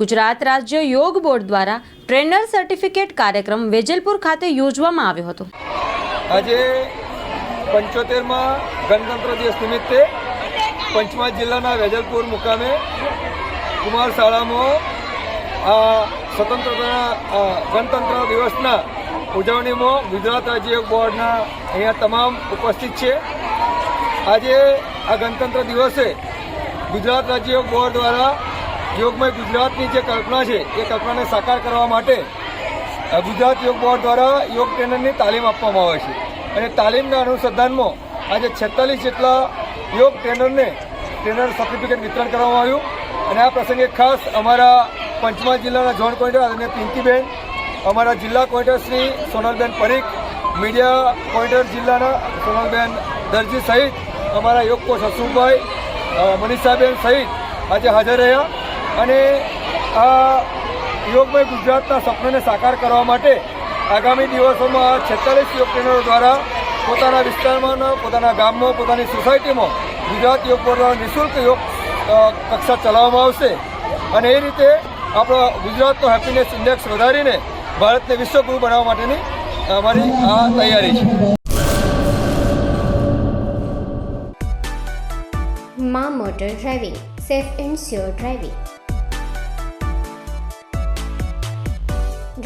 ગુજરાત રાજ્ય યોગ બોર્ડ દ્વારા ટ્રેનર સર્ટિફિકેટ કાર્યક્રમ વેજલપુર ખાતે યોજવામાં આવ્યો હતો. આજે પંચોતેરમાં ગણતંત્ર દિવસ નિમિત્તે પંચમહાલ જિલ્લાના વેજલપુર મુકામે કુમાર શાળામાં આ સ્વતંત્રતા ગણતંત્ર દિવસના ઉજવણીમાં ગુજરાત રાજ્ય બોર્ડના અહીંયા તમામ ઉપસ્થિત છે. આજે આ ગણતંત્ર દિવસે ગુજરાત રાજ્ય બોર્ડ દ્વારા યોગમય ગુજરાતની જે કલ્પના છે, એ કલ્પનાને સાકાર કરવા માટે ગુજરાત યોગ બોર્ડ દ્વારા યોગ ટ્રેનરની તાલીમ આપવામાં આવે છે. અને તાલીમના અનુસંધાનમાં આજે છેતાલીસ જેટલા યોગ ટ્રેનરને ટ્રેનર સર્ટિફિકેટ વિતરણ કરવામાં આવ્યું. અને આ પ્રસંગે ખાસ અમારા પંચમહાલ જિલ્લાના ઝોન કોઇન્ટર અને પિંકીબેન, અમારા જિલ્લા coordinator Shri Sonalben Parikh, media coordinator જિલ્લાના સોનલબેન દરજી સહિત અમારા યોગ કોચ હસુભાઈ મનીષાબેન સહિત આજે હાજર રહ્યા. અને આ યોગમય ગુજરાતના સપનાને સાકાર કરવા માટે આગામી દિવસોમાં છેતાલીસ યોગ ટ્રેનરો દ્વારા પોતાના વિસ્તારમાં પોતાના ગામમાં, પોતાની સોસાયટીમાં ગુજરાત યોગ બોર્ડ દ્વારા નિઃશુલ્ક યોગ કક્ષા ચલાવવામાં આવશે. અને એ રીતે આપણો ગુજરાતનો હેપીનેસ ઇન્ડેક્સ વધારીને ભારતને વિશ્વગુરુ બનાવવા માટેની અમારી આ તૈયારી છે. મા motor driving, safe and sure driving.